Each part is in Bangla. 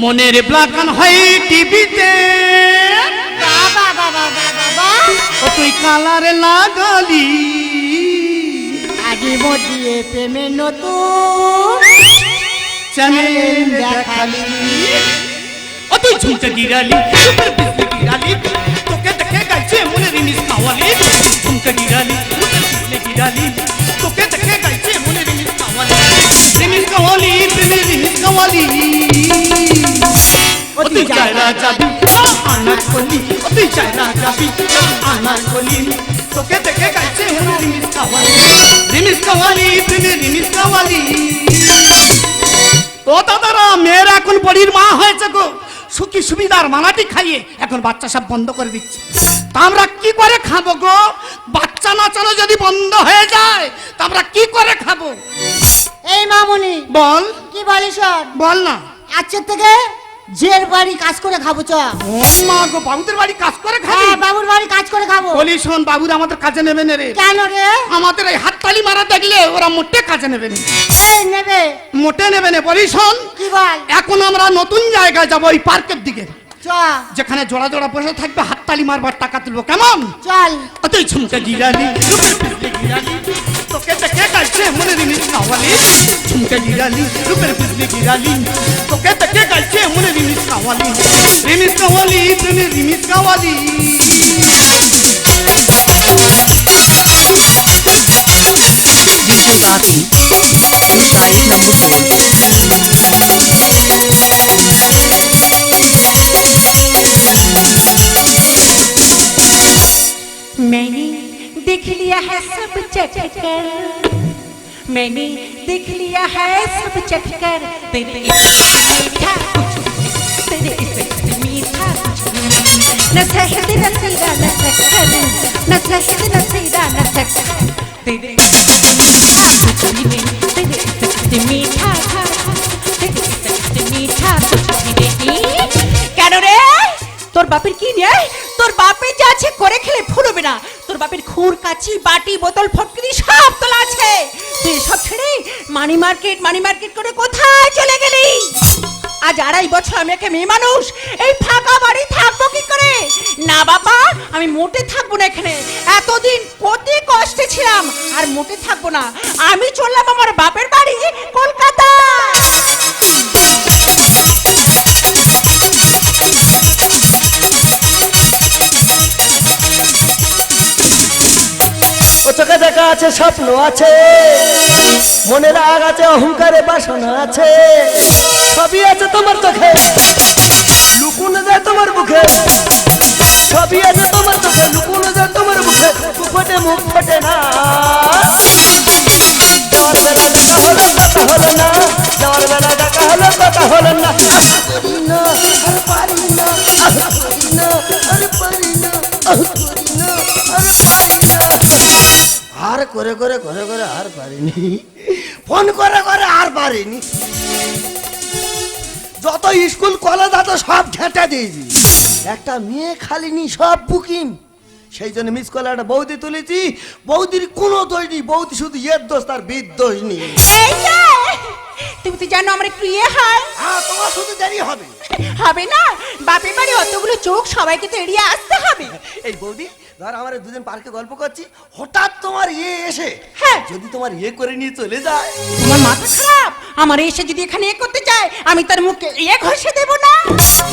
মনের ব্লাকান হয় টিভিতে। ও তুই কালারে লাগালি আগে দিয়ে প্রেমে নতুন চ্যানেল দেখালি। ও তুই ঝুমকে গিরালি সুপার বিজলি গিরালি। তোকে দেখে গাইছে মনে রিমিস কাওয়ালি ঝুমকে গিরালি সুপার বিজলি গিরালি। তোকে দেখে গাইছে মনে রিমিস কাওয়ালি রিমিস কাওয়ালি প্রেমে কাওয়ালি ও তুই চায়না যাবি আনার কলি ও তুই চায়না যাবি আনার কলি তোকে দেখে গাইছে রিমিস কাওয়ালি রিমিস কাওয়ালি প্রেমে রিমিস কাওয়ালি। ও দাদারা মেয়েরা এখন বড়ির মা হয়েছে গো। সুখী সুবিধার মালাটি খাইয়ে এখন বাচ্চা সব বন্ধ করে দিচ্ছে। তা আমরা কি করে খাব গো? বাচ্চা নাচানো যদি বন্ধ হয়ে যায় তা আমরা কি করে খাব? এই মামুনি বল। কি বলিস? বল না। আজকের থেকে জের বাড়ি কাজ করে খাব চ। মা গো বাবুদের বাড়ি কাজ করে খাবি? হ্যাঁ বাবুর বাড়ি কাজ করে খাব। বলি শোন বাবুরা আমাদের কাজে নেবে না রে। কেন রে? আমাদের এই হাততালি মারা দেখলে ওরা মোটে কাজে নেবে না। এই নেবে। মোটে নেবে না। বলি শোন কি বল? এখন আমরা নতুন জায়গায় যাব ওই পার্কের দিকে। চ। যেখানে জোড়া জোড়া বসে থাকবে হাততালি মারবার টাকা তুলবো। কেমন? চল। অতই ঝুমকে গিরালি। রূপের পিছলে तोके तके कालचे मन रिनी कावाली झुमके गिराली लुकर फिरली गिराली। तोके तके कालचे मन रिनी कावाली रिनी कावाली तने रिनी कावाली साथी काली नदी मैंने देख लिया है सब चटकर मैंने देख लिया है सब चटकर तेरे इश्क मीठा कुछ तेरे इश्क मीठा कुछ न सहद न सीधा न चक्कर न सहद न सीधा न चक्कर तेरे इश्क मीठा कुछ भी नहीं तेरे इश्क मीठा था तेरे इश्क मीठा कुछ भी नहीं কেন রে তোর বাপের কি নেই তোর বাপের যা আছে করে খেলে ফুরবে না তোর বাপের খুর, কাচি, বাটি, বোতল, ফটকিরি সব তোলা আছে। তুই সব ছেড়ে মানি মার্কেট মানি মার্কেট করে কোথায় চলে গেলি? আজ আড়াই বছর আমি একটা মেয়ে মানুষ, এই ফাঁকা বাড়ি থাকব কি করে? না বাবা, আমি মোটে থাকব না এখানে। এতদিন কত কষ্টে ছিলাম, আর মোটে থাকব না। আমি চললাম আমার বাপের বাড়ি কলকাতা দেখা আছে, স্বপ্ন আছে। মনের রাগ আছে অহংকারে বাসনা আছে। সবই আছে তোমার চোখে। লুকুনো যায় তোমার মুখে। সবই আছে তোমার চোখে। লুকুনো যায় তোমার মুখে। ফোটে মুখ ফোটে না। যাওয়ার আর করে করে করে করে আর পারিনি। ফোন করে করে আর পারিনি। যত স্কুল কলেজ আছে সব ঘেঁটে দিয়েছি। একটা মেয়ে খালিনি সব বুকিং। সেই জন্য মিস কলে একটা বৌদি তুলেছি। বৌদির কোনো দোষ নেই বৌদি শুধু এর দোষ তার বিদ দোষ নেই। তুমি তো জানো আমার একটু ইয়ে হয়। হ্যাঁ তোমার শুধু দেরি হবে। হবে না বাপের বাড়ি অতগুলো চোখ সবাইকে তো এড়িয়ে আসতে হবে। এই বৌদি ধর আমরা দুজন পার্কে গল্প করছি হঠাৎ তোমার ইয়ে এসে হ্যাঁ। যদি তোমার ইয়ে করে নিয়ে চলে যায়। তোমার মাথা খারাপ? আমার এসে যদি এখানে ইয়ে করতে চায় আমি তার মুখে ইয়ে ঘষে দেব না?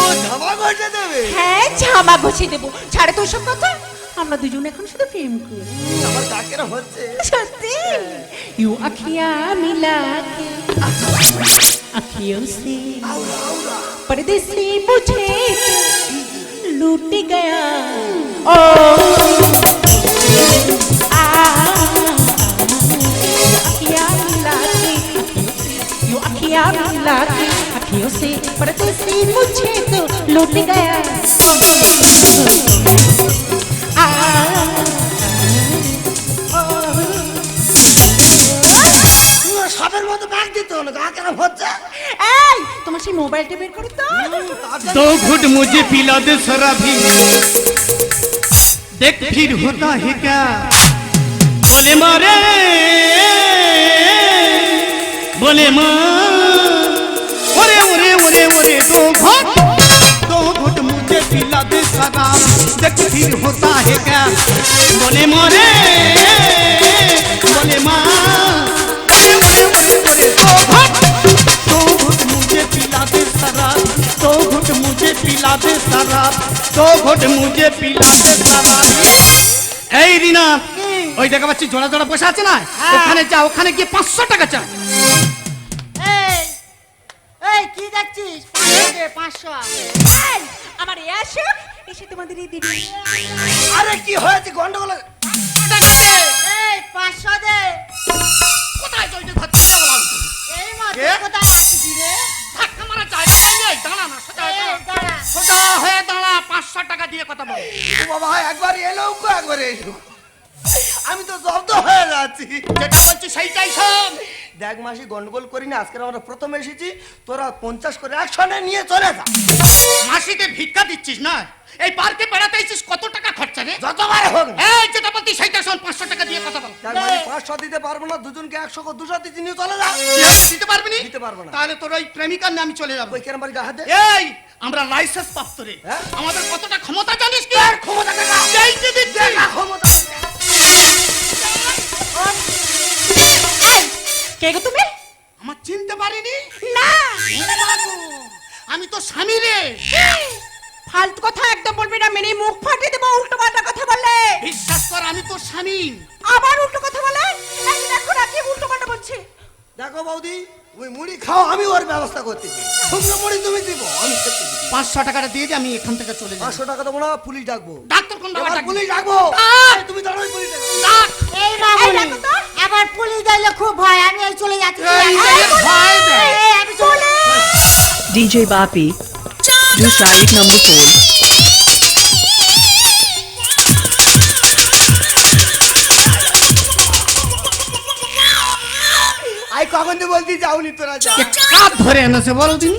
ও ঝামা ঘষে দেবে। হ্যাঁ ঝামা ঘষে দেব। ছাড়ে তো সব কথা। আমরা দুজন এখন শুধু প্রেম করি। আমার কাকের হচ্ছে। সত্যি? ইউ আখিয়া মিলা আখিও সে। পরদেশি বুঝে। लूट गया ओ आ अखियां मिला के अखियों से यूं अखियां मिला के अखियों से परदेसी मुझे तो लूट गया आ, সাপের মতো ব্যাগ দিতে হলো গা কেন হচ্ছে এই তোমার সেই মোবাইলটা বের করো তো दो घुट मुझे पिला दे शराबी देख फिर होता है क्या बोले मारे बोले माँ ओरे ओरे ओरे ओरे दो घुट दो घुट मुझे पिला दे शराब देख फिर होता है क्या बोले मारे पिला दे शराब दो घुट मुझे पिला दे शराब এই রিনা ওই দেখা পাচ্ছি জোড়া জোড়া বসে আছে না ওখানে যা ওখানে গিয়ে পাঁচশো টাকা চা এই এই কি দেখছিস পাঁচশো দে, পাঁচশো এই, আমার এ আসো এসে তোমাদের এই দিদি আরে কি হয়েছে গন্ডগোল এই পাঁচশো দে বাবা, একবার এলো একবার এলো আমি তো জব্দ হয়ে যাচ্ছি। যেটা বলছি সেইটাই শোন দেখ মাসি, গন্ডগোল করি না আজকে আমরা প্রথম এসেছি। তোরা পঞ্চাশ করে একশনে নিয়ে চলে যা। মাসিকে ভিক্ষা দিচ্ছিস না এই পার্কে বেড়াতে এসেছিস কত টাকা খরচা রে? যতবার হোক না। এই যেটা বলছি সেইটা শোন পাঁচশো টাকা দিয়ে কথা বল। মাসি পাঁচশো দিতে পারব না দুজনকে একশো করে দুশো দিতে নিয়ে চলে যা। দিতে পারবি না? দিতে পারব না। তাহলে তোর ওই প্রেমিকার নিয়ে আমি চলে যাব। ওই কেরম বাড়ি এই আমরা লাইসেন্স প্রাপ্ত রে। হ্যাঁ? আমাদের কতটা ক্ষমতা জানিস কি? আর ক্ষমতা দেখা এই যে দিচ্ছি। ক্ষমতা। কে গো তুমি? আমার চিনতে পারিনি? না। আমি তো স্বামী রে। ফালতু কথা একদম বলবি না মেনে। মুখ ফাটিয়ে দেবো উল্টো পাল্টা কথা বললে। বিশ্বাস কর আমি তো স্বামী। আবার উল্টো কথা বলে? এই দেখো না কি উল্টো পাল্টা বলছে। দেখো বৌদি ওই মুড়ি খাও আমি ওর ব্যবস্থা করতেছি শুকনো মুড়ি তুমি দিব আমি খেতে দিব পাঁচশো টাকাটা দিয়ে দিয়ে আমি এখান থেকে চলে যাব। পাঁচশো টাকা দেবো না পুলিশ ডাকবো। ডাক্তার কোন এবার ডাক্তার পুলিশ ডাকবো। এই, তুমি দাঁড়াও পুলিশ ডাকবো ডাক। এই মামুনি আবার পুলিশ দিলে খুব ভয় আমি এই চলে যাচ্ছি। এই ভয় দেয়। এই, আমি চলে DJ Bapi, do side number four. আই কখন তো বলতি যাওনি তোরা যা কাপ ধরে এনেছে বলো দিন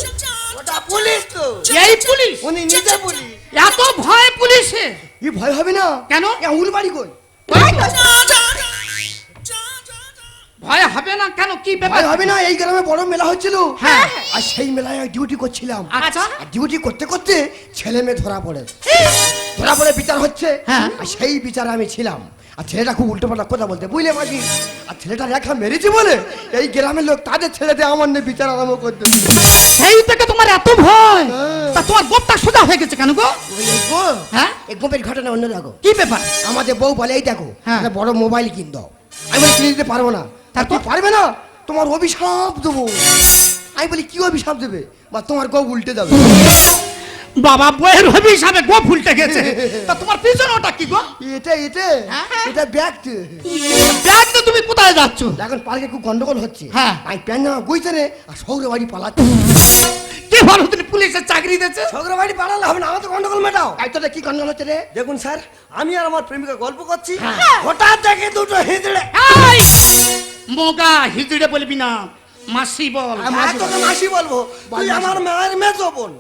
ওটা পুলিশ তো। এই পুলিশ? উনি নিজে পুলিশ। এত ভয় পুলিশে ই ভয় হবে না? কেন? উল বাড়ি কই? ভয় হবে না কেন? কি ব্যাপার? হবে না এই গ্রামে বড় মেলা হচ্ছিল। হ্যাঁ। আর সেই মেলায় ডিউটি করছিলাম। আচ্ছা। ডিউটি করতে করতে ছেলে মেয়ে ধরা পড়ে। ধরা পড়ে বিচার হচ্ছে। হ্যাঁ। সেই বিচারে আমি ছিলাম। আর ছেলেটা খুব কথা বলতে। বুঝলে মাসি? আর ছেলেটা রেখা মেরেছি বলে এই গ্রামের লোক তাদের ছেলেতে আমার নিয়ে বিচার আরম্ভ করতে সেই থেকে তোমার এত ভয়? হ্যাঁ। তা তোমার গোপটা সোজা হয়ে গেছে কেন গো? গো, হ্যাঁ? এই গোপের ঘটনা অন্য দেখো। কি ব্যাপার? আমাদের বউ বলে এই দেখো হ্যাঁ। বড় মোবাইল কিন দাও। আমি কিনে দিতে পারব না। তা তুই পারবে না? তোমার অভিশাপ দেবো। আমি বলি কি অভিশাপ দেবে? বা তোমার গো উল্টে যাবে। বাবা বইয়ের হবি হিসাবে গো ফুলতে গেছে। তা তোমার পিছনে ওটা কি গো? এটা এটা এটা ব্যাগ। ব্যাগ তো তুমি কোথায় যাচ্ছ? এখন পার্কে খুব গন্ডগোল হচ্ছে। হ্যাঁ। আমি প্যান জামা রে আর সৌরে বাড়ি পালাচ্ছে। কি ভালো তুমি পুলিশের চাকরি দিয়েছে? সৌরে বাড়ি পালালে হবে না আমার তো গন্ডগোল মেটাও। এই তোদের কি গন্ডগোল হচ্ছে রে? দেখুন স্যার আমি আর আমার প্রেমিকা গল্প করছি। হঠাৎ দেখে দুটো এই! মোগা হিজড়ে বলবি না। মাসি বল। হ্যাঁ, তোকে মাসি বলব। তুই আমার মায়ের মেজো বোন।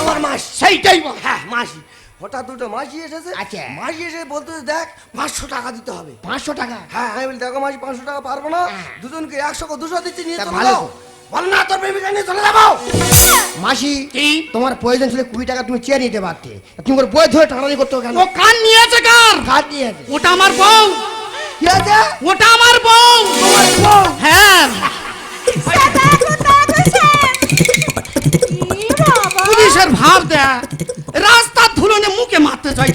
আমার মাসি। সেইটাই বল। হ্যাঁ মাসি। হঠাৎ দুটো মাসি এসেছে। আচ্ছা। মাসি এসে বলতে দেখ পাঁচশো টাকা দিতে হবে। পাঁচশো টাকা? হ্যাঁ আমি বলি দেখো মাসি পাঁচশো টাকা পারব না। দুজনকে একশো করে দুশো দিচ্ছি নিয়ে ভালো। বল না তোর প্রেমিকা নিয়ে চলে যাব। মাসি কি? তোমার প্রয়োজন ছিল কুড়ি টাকা তুমি চেয়ে নিতে পারতে। তুমি ওর বই ধরে টানানি করতে কেন? ও কান নিয়েছে কার? কাজ দিয়ে আছে। ওটা আমার বউ। কি আছে? ওটা আমার বউ। তোমার বউ। হ্যাঁ। পুলিশের ভাব দেয় রাস্তার ধুলোনে মুখে মারতে চাই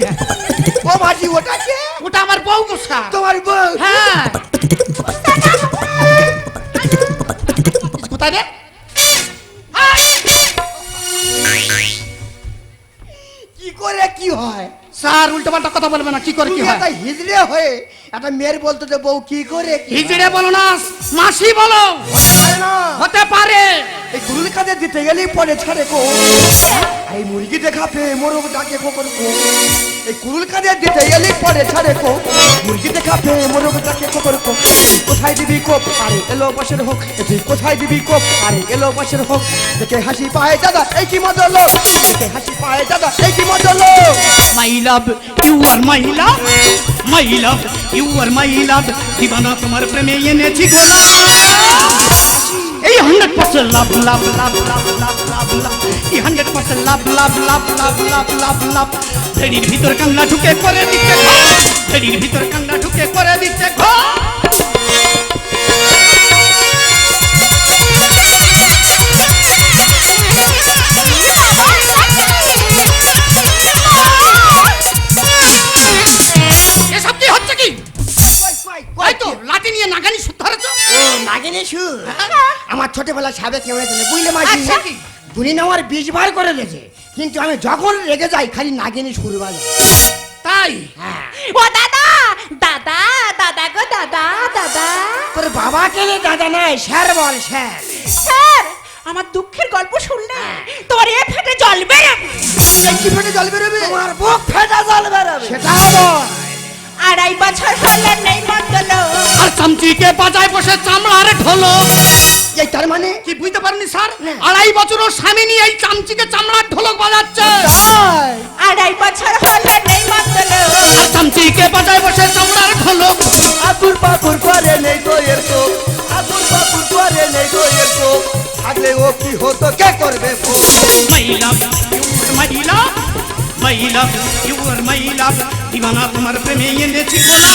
ও মাসি ওটা কে? ওটা আমার বউ গো স্যার। তোমার বউ? হ্যাঁ। কোথায় রে? কি করে কি হয়? স্যার উল্টো পাল্টা কথা বলবে না কি করে কি হয়? হিজড়ে হয়ে একটা মেয়ের বলতো যে বউ কি করে হিজড়ে বলো না মাসি বলো। হতে পারে এই গুরুল কাজে দিতে গেলেই পরে ছাড়ে কো এই মুরগি দেখা পেয়ে মোরগ ডাকে কোকর কো এই কুরুল কাজে দিতে গেলেই পরে ছাড়ে কো মুরগি দেখা পেয়ে মোরগ ডাকে কো তুই কোথায় দিবি কোপ? আরে এলো পাশের হোক। এ তুই কোথায় দিবি কোপ? আরে এলো বসের হোক। দেখে হাসি পায় দাদা এই কি মজা লোক দেখে হাসি পায় দাদা এই কি মজা লোক মাই love you R my love my love you আর মাই লাভ দিবানা তোমার প্রেমে এনেছি গোলা এই হান্ড্রেড পার্সেন্ট লাভ লাভ লাভ লাভ লাভ লাভ লাভ এই হান্ড্রেড পার্সেন্ট লাভ লাভ লাভ লাভ লাভ লাভ লাভ ভেড়ির ভিতর কাংলা ঢুকে করে দিচ্ছে ঘর ভেড়ির ভিতর কাংলা ঢুকে ছোটবেলা সাবে কেমন ছিল বুঝলে মাসি? আচ্ছা। কি? দুনি আমার বিষ বার করে দিয়েছে। কিন্তু আমি যখন রেগে যাই খালি নাগিনী সুর বাজাই তাই? হ্যাঁ। ও দাদা! দাদা! দাদা গো দাদা দাদা। তোর বাবা কেনে দাদা নাই? স্যার বল স্যার। স্যার আমার দুঃখের গল্প শুনলে তোমার এ ফেটে জল বেরোবে। কি ফেটে জল বেরোবে? তোমার বুক ফেটে জল বেরোবে। সেটা বল। আড়াই বছর হলে নেই মন্দল আর চামচিকে বাজায় বসে চামড়ার ঢোলো এই তার মানে? কি বুঝতে পারেনি স্যার? আড়াই বছর ওর স্বামী নিয়ে এই চামচিকে চামড়ার ঢোলক বাজাচ্ছে। আড়াই বছর হলে নেই মন্দল আর চামচিকে বাজায় বসে চামড়ার ঢোলক। আকুর পাকুর করে নেই তো এর তো আকুর পাকুর করে নেই তো এর তো থাকলে ও কি হতো কে করবে মহিলা মহিলা মহিলা ইউর মহিলা দিবানা তোমার প্রেমে এনেছি গোলা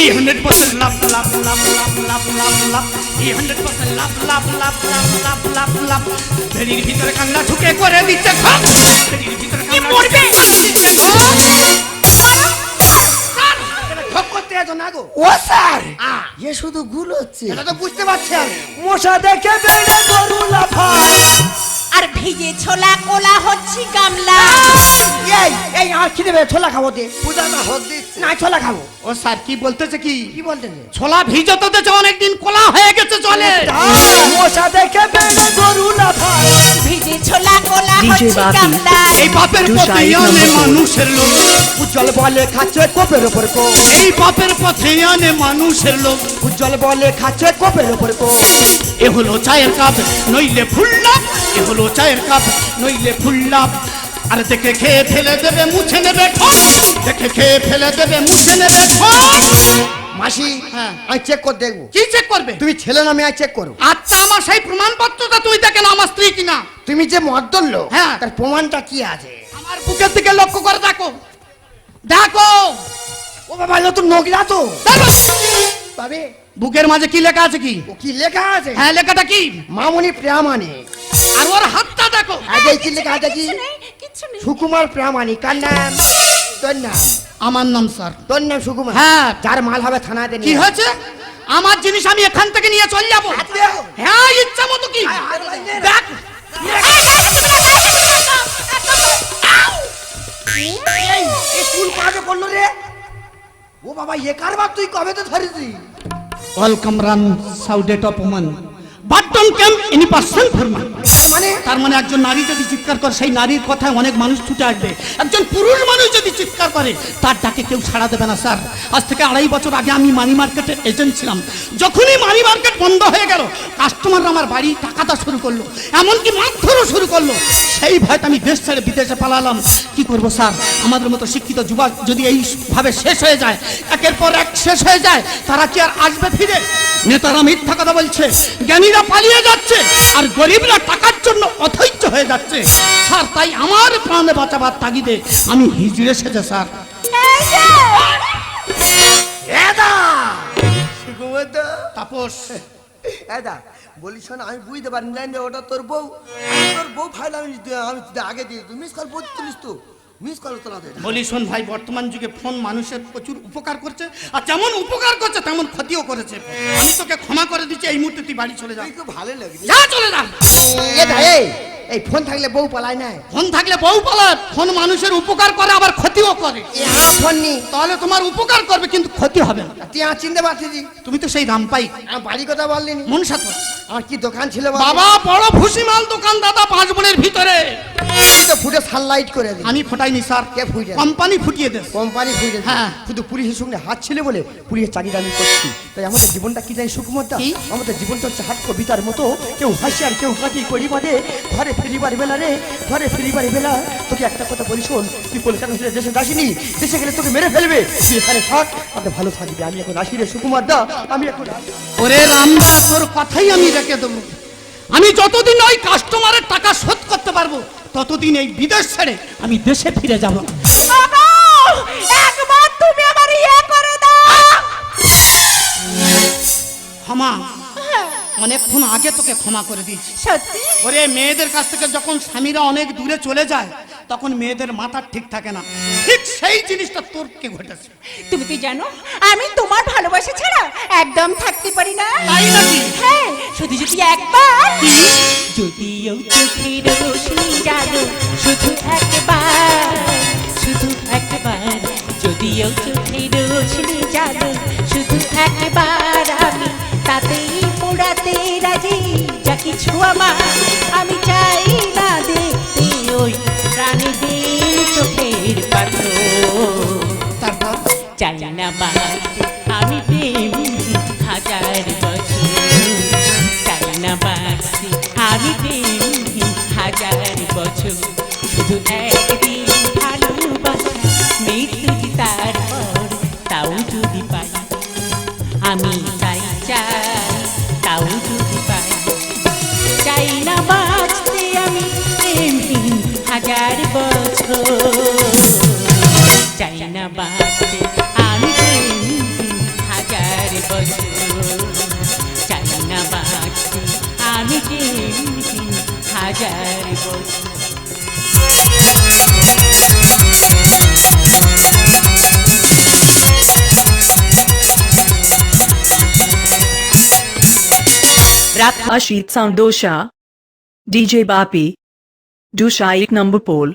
এই হান্ড্রেড পার্সেন্ট লাভ লাভ লাভ লাভ লাভ লাভ লাভ। এই হান্ড্রেড পার্সেন্ট লাভ লাভ লাভ লাভ লাভ লাভ লাভ ভেড়ির ভিতরে কান্না ঢুকে করে দিচ্ছে ঘর ভেড়ির ভিতরে কান্না মরবে? দিচ্ছে ঘর। ঠক করতে আছো না গো। ও স্যার আ, এ শুধু গুল হচ্ছে। এটা তো বুঝতে পারছি আমি। মশা দেখে বেড়ে গরু লাফায়। আর ভিজে ছোলা কোলা হচ্ছে গামলা। এই আমার খিদে পেয়ে ছোলা খাব দে। পূজাটা হক দিচ্ছে। না ছোলা খাব। ও স্যার কি বলতেছে কি? কি বলতে ছোলা ভিজে তো দেছে অনেকদিন কোলা হয়ে গেছে চলে মশা দেখে বেড়ে গরু লাফায় ভিজে ছোলা কোলা হচ্ছে। গামলা এই দুশো পথে মানুষের লোক। উজ্জ্বল বলে খাচ্ছে কোপের ওপর কো। এই বাপের পথে আনে মানুষের লোক। উজ্জ্বল বলে খাচ্ছে কোপের ওপর কো। এ হলো চায়ের কাপ নইলে ফুল্লাপ এ হলো চায়ের কাপ নইলে ফুল্লাপ আর দেখে খেয়ে ফেলে দেবে মুছে নেবে দেখে খেয়ে ফেলে দেবে মুছে নেবে মাসি হ্যাঁ। আমি চেক করে দেখব। কি চেক করবে? তুমি ছেলে না মেয়ে চেক করো আচ্ছা আমার সেই প্রমাণপত্রটা তুমি দেখে না আমার স্ত্রী কিনা। তুমি যে মদ্দল লোক হ্যাঁ। তার প্রমাণটা কি আছে? আমার বুকের দিকে লক্ষ্য করে দেখো। দেখো। ও বাবা তো নোংরা তো। বাবে বুকের মাঝে কি লেখা আছে কি? ও কি লেখা আছে? হ্যাঁ লেখাটা কি? মামনি প্রামাণিক আর ওর হাতটা দেখো। কি সুকুমার প্রামাণিক কার নাম? তোর নাম? আমার নাম স্যার। তোর নাম সুকুমার? হ্যাঁ। যার মাল হবে থানাতে কি হয়েছে? আমার জিনিস আমি এখান থেকে নিয়ে চলে যাব। হ্যাঁ ইচ্ছা মতো কি? দেখ। করল রে। ও বাবা এ কারবার তুই? কবে তো ধরেছি ওয়েলকাম রান সাউডেট অপমান। বাটন ক্যাম্প ইনি পার্সন ফরমান। মানে? তার মানে একজন নারী যদি চিৎকার করে সেই নারীর কথায় অনেক মানুষ ছুটে আসবে। একজন পুরুষ মানুষ যদি চিৎকার করে তার ডাকে কেউ সাড়া দেবে না স্যার। আজ থেকে আড়াই বছর আগে আমি মানি মার্কেটের এজেন্ট ছিলাম। যখনই মানি মার্কেট বন্ধ হয়ে গেল কাস্টমাররা আমার বাড়ি টাকাটা শুরু করল এমনকি মারধরও শুরু করল। সেই ভয়তে আমি দেশ ছেড়ে বিদেশে পালালাম। কি করব স্যার? আমাদের মতো শিক্ষিত যুবক যদি এইভাবে শেষ হয়ে যায় একের পর এক শেষ হয়ে যায়, তারা কি আর আসবে ফিরে? নেতারা মিথ্যা কথা বলছে, জ্ঞানীরা পালিয়ে যাচ্ছে, আর গরিবরা টাকার জন্য অধৈর্য হয়ে যাচ্ছে। স্যার, তাই আমার প্রাণে বাঁচাবার তাগিদে আমি হিজড়ে সেজে, স্যার। তাপস। এদা, বলি শোন, আমি বুঝতে পারি ওটা তোর বউ। তোর বউ ফাইল আমি আমি আগে দিয়ে তুই মিস কল তো। মিস কল তো বলি শোন ভাই বর্তমান যুগে ফোন মানুষের প্রচুর উপকার করছে আর যেমন উপকার করছে তেমন ক্ষতিও করেছে। আমি তোকে ক্ষমা করে দিচ্ছি এই মুহূর্তে তুই বাড়ি চলে যা। খুব ভালো লাগছে যা চলে যা। এই এই ফোন থাকলে বউ পালায় না। ফোন থাকলে বউ পালায় ফোন মানুষের উপকার করে আবার ক্ষতিও করে। ফোন নি। তাহলে তোমার উপকার করবে কিন্তু ক্ষতি হবে না। তুই চিনতে পারছিস তুমি তো সেই রামপাই বাড়ি কথা বললি নি। মন সাথে আমার কি দোকান ছিল বাবা? বড় ভুসিমাল দোকান দাদা পাঁচ বোনের ভিতরে। ফুটে সানলাইট করে দিই আমি ফোটাইনি স্যার। কে ফুটে? কোম্পানি ফুটিয়ে কোম্পানি ফুটে হ্যাঁ। শুধু পুলিশের সঙ্গে হাত ছিল বলে পুলিশের চাকরিটা আমি করছি। তাই আমাদের জীবনটা কি জানি আমাদের জীবনটা হচ্ছে হাট কবিতার মতো। কেউ হাসি আর কেউ কাটি করি বাদে। ঘরে ফিরিবার বেলা রে ঘরে ফিরিবার বেলা। তোকে একটা কথা বলি শোন তুই কলকাতা ছেড়ে দেশে যাসিনি দেশে গেলে তোকে মেরে ফেলবে। তুই এখানে থাক ভালো থাকবে। আমি এখন আসি রে সুকুমার দা আমি এখন ওরে রামদা তোর কথাই আমি রেখে দেবো আমি যতদিন ওই কাস্টমারের টাকা শোধ করতে পারব ততদিন এই বিদেশ ছেড়ে আমি দেশে ফিরে যাব। বাবা একবার তুমি আমার ইয়ে করে দাও। ক্ষমা। অনেকক্ষণ আগে তোকে ক্ষমা করে দিয়েছি। সত্যি? ওরে মেয়েদের কাছ থেকে যখন স্বামীরা অনেক দূরে চলে যায় তখন মেয়েদের মাথা ঠিক থাকে না। ঠিক সেই জিনিসটা তোর কে ঘটেছে? তুমি কি জানো? আমি তোমার ভালোবাসা ছাড়া একদম থাকতে পারি না। তাই নাকি? হ্যাঁ শুধু যদি একবার যদিও চোখের রোশনি জানো শুধু একবার শুধু একবার। যদিও চোখের রোশনি জানো শুধু একবার আমি তাতেই মোড়াতে রাজি। যা কিছু আমার আমি তারপর চাই না বাঁচতে আমি প্রেম হাজার বছর। চাই না বাঁচতে আমি প্রেম হাজার বছর। শুধু একদিন না বাঁচতে আমি প্রেমহীন হাজার বছর চাই না বাঁচতে আমি প্রেমহীন হাজার বছর Ashit Sound Dosha DJ Bapi Dusha एक number pole